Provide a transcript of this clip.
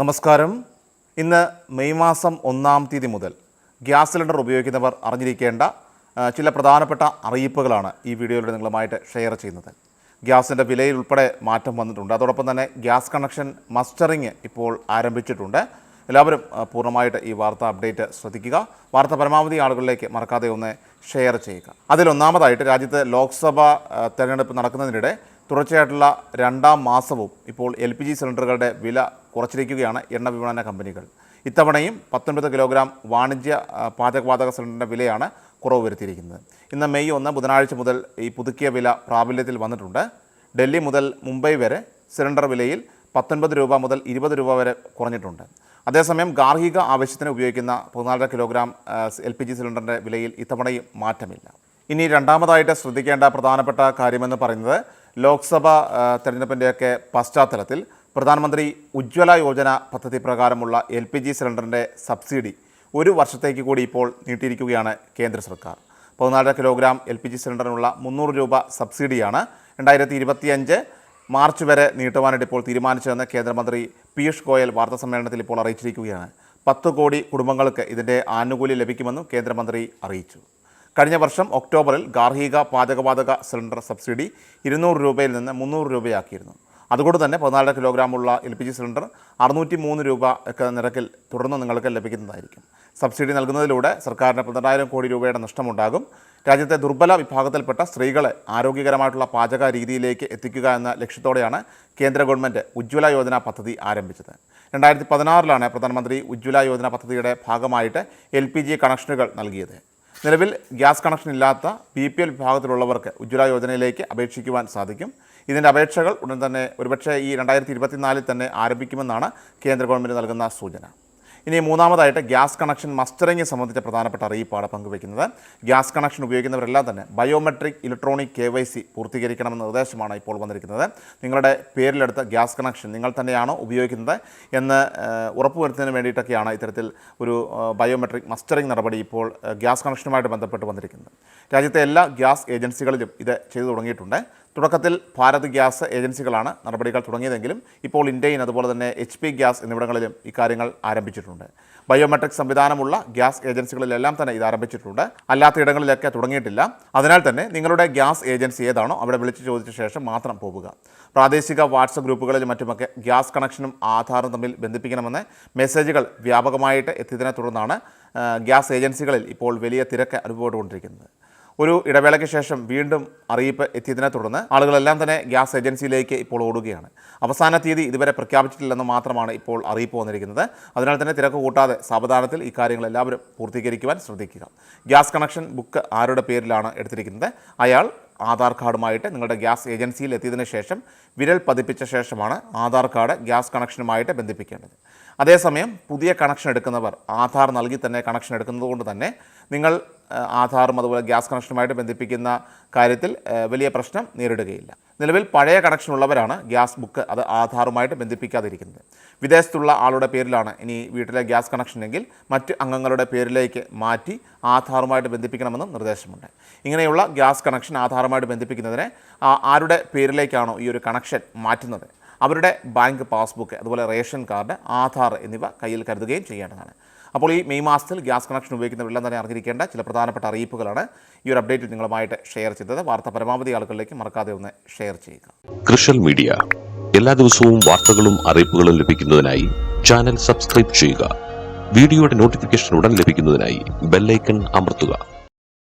നമസ്കാരം. ഇന്ന് മെയ് മാസം ഒന്നാം തീയതി മുതൽ ഗ്യാസ് സിലിണ്ടർ ഉപയോഗിക്കുന്നവർ അറിഞ്ഞിരിക്കേണ്ട ചില പ്രധാനപ്പെട്ട അറിയിപ്പുകളാണ് ഈ വീഡിയോയിലൂടെ നിങ്ങളുമായിട്ട് ഷെയർ ചെയ്യുന്നത്. ഗ്യാസിന്റെ വിലയിൽ ഉൾപ്പെടെ മാറ്റം വന്നിട്ടുണ്ട്. അതോടൊപ്പം തന്നെ ഗ്യാസ് കണക്ഷൻ മസ്റ്ററിങ് ഇപ്പോൾ ആരംഭിച്ചിട്ടുണ്ട്. എല്ലാവരും പൂർണമായിട്ട് ഈ വാർത്ത അപ്ഡേറ്റ് ശ്രദ്ധിക്കുക. വാർത്ത പരമാവധി ആളുകളിലേക്ക് മറക്കാതെ ഒന്ന് ഷെയർ ചെയ്യുക. അതിലൊന്നാമതായിട്ട് രാജ്യത്ത് ലോക്സഭ തെരഞ്ഞെടുപ്പ് നടക്കുന്നതിനിടെ തുടർച്ചയായിട്ടുള്ള രണ്ടാം മാസവും ഇപ്പോൾ എൽ പി ജി സിലിണ്ടറുകളുടെ വില കുറച്ചിരിക്കുകയാണ് എണ്ണ വിപണന കമ്പനികൾ. ഇത്തവണയും പത്തൊൻപത് കിലോഗ്രാം വാണിജ്യ പാചകവാതക സിലിണ്ടറിന്റെ വിലയാണ് കുറവ് വരുത്തിയിരിക്കുന്നത്. ഇന്ന് മെയ് ഒന്ന് ബുധനാഴ്ച മുതൽ ഈ പുതുക്കിയ വില പ്രാബല്യത്തിൽ വന്നിട്ടുണ്ട്. ഡൽഹി മുതൽ മുംബൈ വരെ സിലിണ്ടർ വിലയിൽ പത്തൊൻപത് രൂപ മുതൽ ഇരുപത് രൂപ വരെ കുറഞ്ഞിട്ടുണ്ട്. അതേസമയം ഗാർഹിക ആവശ്യത്തിന് ഉപയോഗിക്കുന്ന പതിനാലര കിലോഗ്രാം എൽ പി ജി സിലിണ്ടറിന്റെ വിലയിൽ ഇത്തവണയും മാറ്റമില്ല. ഇനി രണ്ടാമതായിട്ട് ശ്രദ്ധിക്കേണ്ട പ്രധാനപ്പെട്ട കാര്യമെന്ന് പറയുന്നത് ലോക്സഭ തെരഞ്ഞെടുപ്പിന്റെയൊക്കെ പശ്ചാത്തലത്തിൽ പ്രധാനമന്ത്രി ഉജ്ജ്വല യോജന പദ്ധതി പ്രകാരമുള്ള എൽ പി ജി സിലിണ്ടറിന്റെ സബ്സിഡി ഒരു വർഷത്തേക്ക് കൂടി ഇപ്പോൾ നീട്ടിയിരിക്കുകയാണ് കേന്ദ്ര സർക്കാർ. പതിനാല് കിലോഗ്രാം എൽ പി ജി സിലിണ്ടറിനുള്ള മുന്നൂറ് രൂപ സബ്സിഡിയാണ് രണ്ടായിരത്തി ഇരുപത്തിയഞ്ച് മാർച്ച് വരെ നീട്ടുവാനായിട്ട് ഇപ്പോൾ തീരുമാനിച്ചതെന്ന് കേന്ദ്രമന്ത്രി പീയൂഷ് ഗോയൽ വാർത്താസമ്മേളനത്തിൽ ഇപ്പോൾ അറിയിച്ചിരിക്കുകയാണ്. പത്ത് കോടി കുടുംബങ്ങൾക്ക് ഇതിന്റെ ആനുകൂല്യം ലഭിക്കുമെന്നും കേന്ദ്രമന്ത്രി അറിയിച്ചു. കഴിഞ്ഞ വർഷം ഒക്ടോബറിൽ ഗാർഹിക പാചകവാതക സിലിണ്ടർ സബ്സിഡി ഇരുന്നൂറ് രൂപയിൽ നിന്ന് മുന്നൂറ് രൂപയാക്കിയിരുന്നു. അതുകൊണ്ട് തന്നെ പതിനാല് കിലോഗ്രാമുള്ള എൽ പി ജി സിലിണ്ടർ അറുന്നൂറ്റി മൂന്ന് രൂപ ഒക്കെ നിരക്കിൽ തുടർന്ന് നിങ്ങൾക്ക് ലഭിക്കുന്നതായിരിക്കും. സബ്സിഡി നൽകുന്നതിലൂടെ സർക്കാരിന് പന്ത്രണ്ടായിരം കോടി രൂപയുടെ നഷ്ടമുണ്ടാകും. രാജ്യത്തെ ദുർബല വിഭാഗത്തിൽപ്പെട്ട സ്ത്രീകളെ ആരോഗ്യകരമായിട്ടുള്ള പാചക രീതിയിലേക്ക് എത്തിക്കുക എന്ന ലക്ഷ്യത്തോടെയാണ് കേന്ദ്ര ഗവൺമെന്റ് ഉജ്ജ്വല യോജന പദ്ധതി ആരംഭിച്ചത്. രണ്ടായിരത്തി പതിനാറിലാണ് പ്രധാനമന്ത്രി ഉജ്ജ്വല യോജന പദ്ധതിയുടെ ഭാഗമായിട്ട് എൽ കണക്ഷനുകൾ നൽകിയത്. നിലവിൽ ഗ്യാസ് കണക്ഷൻ ഇല്ലാത്ത ബി പി എൽ വിഭാഗത്തിലുള്ളവർക്ക് ഉജ്ജ്വല യോജനയിലേക്ക് അപേക്ഷിക്കുവാൻ സാധിക്കും. ഇതിന്റെ അപേക്ഷകൾ ഉടൻ തന്നെ ഒരുപക്ഷേ ഈ രണ്ടായിരത്തി ഇരുപത്തിനാലിൽ തന്നെ ആരംഭിക്കുമെന്നാണ് കേന്ദ്ര ഗവൺമെന്റ് നൽകുന്ന സൂചന. ഇനി മൂന്നാമതായിട്ട് ഗ്യാസ് കണക്ഷൻ മസ്റ്ററിംഗ് സംബന്ധിച്ച പ്രധാനപ്പെട്ട അറിയിപ്പാണ് പങ്കുവയ്ക്കുന്നത്. ഗ്യാസ് കണക്ഷൻ ഉപയോഗിക്കുന്നവരെല്ലാം തന്നെ biometric electronic K Y C പൂർത്തീകരിക്കണമെന്ന നിർദ്ദേശമാണ് ഇപ്പോൾ വന്നിരിക്കുന്നത്. നിങ്ങളുടെ പേരിലെടുത്ത ഗ്യാസ് കണക്ഷൻ നിങ്ങൾ തന്നെയാണോ ഉപയോഗിക്കുന്നത് എന്ന് ഉറപ്പുവരുത്തുന്നതിന് വേണ്ടിയിട്ടൊക്കെയാണ് ഇത്തരത്തിൽ ഒരു ബയോമെട്രിക് മസ്റ്ററിംഗ് നടപടി ഇപ്പോൾ ഗ്യാസ് കണക്ഷനുമായിട്ട് ബന്ധപ്പെട്ട് വന്നിരിക്കുന്നത്. രാജ്യത്തെ എല്ലാ ഗ്യാസ് ഏജൻസികളിലും ഇത് ചെയ്തു തുടങ്ങിയിട്ടുണ്ട്. തുടക്കത്തിൽ ഭാരത് ഗ്യാസ് ഏജൻസികളാണ് നടപടികൾ തുടങ്ങിയതെങ്കിലും ഇപ്പോൾ ഇന്ത്യയിൽ അതുപോലെ തന്നെ എച്ച് പി ഗ്യാസ് എന്നിവിടങ്ങളിലും ഇക്കാര്യങ്ങൾ ആരംഭിച്ചിട്ടുണ്ട്. ബയോമെട്രിക് സംവിധാനമുള്ള ഗ്യാസ് ഏജൻസികളിലെല്ലാം തന്നെ ഇത് ആരംഭിച്ചിട്ടുണ്ട്. അല്ലാത്ത ഇടങ്ങളിലൊക്കെ തുടങ്ങിയിട്ടില്ല. അതിനാൽ തന്നെ നിങ്ങളുടെ ഗ്യാസ് ഏജൻസി ഏതാണോ അവിടെ വിളിച്ചു ചോദിച്ച ശേഷം മാത്രം പോവുക. പ്രാദേശിക വാട്സപ്പ് ഗ്രൂപ്പുകളിലും മറ്റുമൊക്കെ ഗ്യാസ് കണക്ഷനും ആധാറും തമ്മിൽ ബന്ധിപ്പിക്കണമെന്ന് മെസ്സേജുകൾ വ്യാപകമായിട്ട് എത്തിയതിനെ തുടർന്നാണ് ഗ്യാസ് ഏജൻസികളിൽ ഇപ്പോൾ വലിയ തിരക്ക് അനുഭവപ്പെട്ടുകൊണ്ടിരിക്കുന്നത്. ഒരു ഇടവേളയ്ക്ക് ശേഷം വീണ്ടും അറിയിപ്പ് എത്തിയതിനെ തുടർന്ന് ആളുകളെല്ലാം തന്നെ ഗ്യാസ് ഏജൻസിയിലേക്ക് ഇപ്പോൾ ഓടുകയാണ്. അവസാന തീയതി ഇതുവരെ പ്രഖ്യാപിച്ചിട്ടില്ലെന്ന് മാത്രമാണ് ഇപ്പോൾ അറിയിപ്പ് വന്നിരിക്കുന്നത്. അതിനാൽ തന്നെ തിരക്ക് കൂട്ടാതെ സാവധാനത്തിൽ ഇക്കാര്യങ്ങൾ എല്ലാവരും പൂർത്തീകരിക്കുവാൻ ശ്രദ്ധിക്കുക. ഗ്യാസ് കണക്ഷൻ ബുക്ക് ആരുടെ പേരിലാണ് എടുത്തിരിക്കുന്നത്? അയാൾ ആധാർ കാർഡുമായിട്ട് നിങ്ങളുടെ ഗ്യാസ് ഏജൻസിയിൽ എത്തിയതിനു ശേഷം വിരൽ പതിപ്പിച്ച ശേഷമാണ് ആധാർ കാർഡ് ഗ്യാസ് കണക്ഷനുമായിട്ട് ബന്ധിപ്പിക്കേണ്ടത്. അതേസമയം പുതിയ കണക്ഷൻ എടുക്കുന്നവർ ആധാർ നൽകി തന്നെ കണക്ഷൻ എടുക്കുന്നത് കൊണ്ട് തന്നെ നിങ്ങൾ ആധാറും അതുപോലെ ഗ്യാസ് കണക്ഷനുമായിട്ട് ബന്ധിപ്പിക്കുന്ന കാര്യത്തിൽ വലിയ പ്രശ്നം നേരിടുകയില്ല. നിലവിൽ പഴയ കണക്ഷൻ ഉള്ളവരാണ് ഗ്യാസ് ബുക്ക് അത് ആധാറുമായിട്ട് ബന്ധിപ്പിക്കാതിരിക്കുന്നത്. വിദേശത്തുള്ള ആളുടെ പേരിലാണ് ഇനി വീട്ടിലെ ഗ്യാസ് കണക്ഷൻ എങ്കിൽ മറ്റ് അംഗങ്ങളുടെ പേരിലേക്ക് മാറ്റി ആധാറുമായിട്ട് ബന്ധിപ്പിക്കണമെന്നും നിർദ്ദേശമുണ്ട്. ഇങ്ങനെയുള്ള ഗ്യാസ് കണക്ഷൻ ആധാറുമായിട്ട് ബന്ധിപ്പിക്കുന്നതിന് ആരുടെ പേരിലേക്കാണോ ഈ ഒരു കണക്ഷൻ മാറ്റുന്നത്? അവരുടെ ബാങ്ക് പാസ്ബുക്ക് അതുപോലെ റേഷൻ കാർഡ് ആധാർ എന്നിവ കയ്യിൽ കരുതുകയും ചെയ്യേണ്ടതാണ്. അപ്പോൾ ഈ മെയ് മാസത്തിൽ ഗ്യാസ് കണക്ഷൻ ഉപയോഗിക്കുന്നവരെല്ലാം തന്നെ അറിഞ്ഞിരിക്കേണ്ട ചില പ്രധാനപ്പെട്ട അറിയിപ്പുകളാണ് ഈ ഒരു അപ്ഡേറ്റിൽ നിങ്ങളുമായിട്ട് ഷെയർ ചെയ്തത്. വാർത്ത പരമാവധി ആളുകളിലേക്ക് മറക്കാതെ ഒന്ന് ഷെയർ ചെയ്യുക. കൃഷൽ മീഡിയ. എല്ലാ ദിവസവും വാർത്തകളും അറിയിപ്പുകളും ലഭിക്കുന്നതിനായി ചാനൽ സബ്സ്ക്രൈബ് ചെയ്യുക. വീഡിയോയുടെ നോട്ടിഫിക്കേഷൻ ഉടൻ ലഭിക്കുന്നതിനായി ബെല്ലൈക്കൺ അമർത്തുക.